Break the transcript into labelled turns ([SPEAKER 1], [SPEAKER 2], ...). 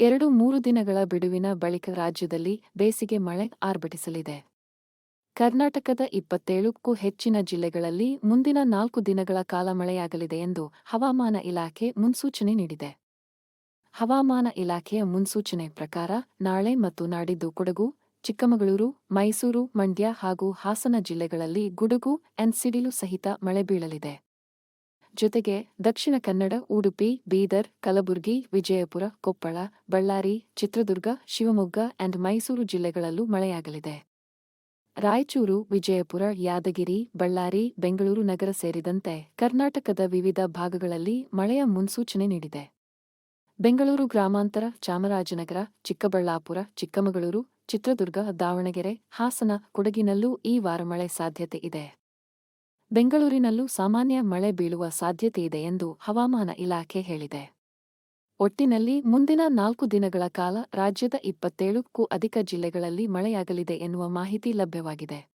[SPEAKER 1] ಎರಡು ಮೂರು ದಿನಗಳ ಬಿಡುವಿನ ಬಳಿಕ ರಾಜ್ಯದಲ್ಲಿ ಬೇಸಿಗೆ ಮಳೆ ಆರ್ಭಟಿಸಲಿದೆ. ಕರ್ನಾಟಕದ ಇಪ್ಪತ್ತೇಳಕ್ಕೂ ಹೆಚ್ಚಿನ ಜಿಲ್ಲೆಗಳಲ್ಲಿ ಮುಂದಿನ ನಾಲ್ಕು ದಿನಗಳ ಕಾಲ ಮಳೆಯಾಗಲಿದೆ ಎಂದು ಹವಾಮಾನ ಇಲಾಖೆ ಮುನ್ಸೂಚನೆ ನೀಡಿದೆ. ಹವಾಮಾನ ಇಲಾಖೆಯ ಮುನ್ಸೂಚನೆ ಪ್ರಕಾರ ನಾಳೆ ಮತ್ತು ನಾಡಿದ್ದು ಕೊಡಗು, ಚಿಕ್ಕಮಗಳೂರು, ಮೈಸೂರು, ಮಂಡ್ಯ ಹಾಗೂ ಹಾಸನ ಜಿಲ್ಲೆಗಳಲ್ಲಿ ಗುಡುಗು, ಎನ್ಸಿಡಿಲು ಸಹಿತ ಮಳೆ ಬೀಳಲಿದೆ. ಜೊತೆಗೆ ದಕ್ಷಿಣ ಕನ್ನಡ, ಉಡುಪಿ, ಬೀದರ್, ಕಲಬುರಗಿ, ವಿಜಯಪುರ, ಕೊಪ್ಪಳ, ಬಳ್ಳಾರಿ, ಚಿತ್ರದುರ್ಗ, ಶಿವಮೊಗ್ಗ ಅಂಡ್ ಮೈಸೂರು ಜಿಲ್ಲೆಗಳಲ್ಲೂ ಮಳೆಯಾಗಲಿದೆ. ರಾಯಚೂರು, ವಿಜಯಪುರ, ಯಾದಗಿರಿ, ಬಳ್ಳಾರಿ, ಬೆಂಗಳೂರು ನಗರ ಸೇರಿದಂತೆ ಕರ್ನಾಟಕದ ವಿವಿಧ ಭಾಗಗಳಲ್ಲಿ ಮಳೆಯ ಮುನ್ಸೂಚನೆ ನೀಡಿದೆ. ಬೆಂಗಳೂರು ಗ್ರಾಮಾಂತರ, ಚಾಮರಾಜನಗರ, ಚಿಕ್ಕಬಳ್ಳಾಪುರ, ಚಿಕ್ಕಮಗಳೂರು, ಚಿತ್ರದುರ್ಗ, ದಾವಣಗೆರೆ, ಹಾಸನ, ಕೊಡಗಿನಲ್ಲೂ ಈ ವಾರ ಮಳೆ ಸಾಧ್ಯತೆ ಇದೆ. ಬೆಂಗಳೂರಿನಲ್ಲೂ ಸಾಮಾನ್ಯ ಮಳೆ ಬೀಳುವ ಸಾಧ್ಯತೆಯಿದೆ ಎಂದು ಹವಾಮಾನ ಇಲಾಖೆ ಹೇಳಿದೆ. ಒಟ್ಟಿನಲ್ಲಿ ಮುಂದಿನ ನಾಲ್ಕು ದಿನಗಳ ಕಾಲ ರಾಜ್ಯದ ಇಪ್ಪತ್ತೇಳಕ್ಕೂ ಅಧಿಕ ಜಿಲ್ಲೆಗಳಲ್ಲಿ ಮಳೆಯಾಗಲಿದೆ ಎನ್ನುವ ಮಾಹಿತಿ ಲಭ್ಯವಾಗಿದೆ.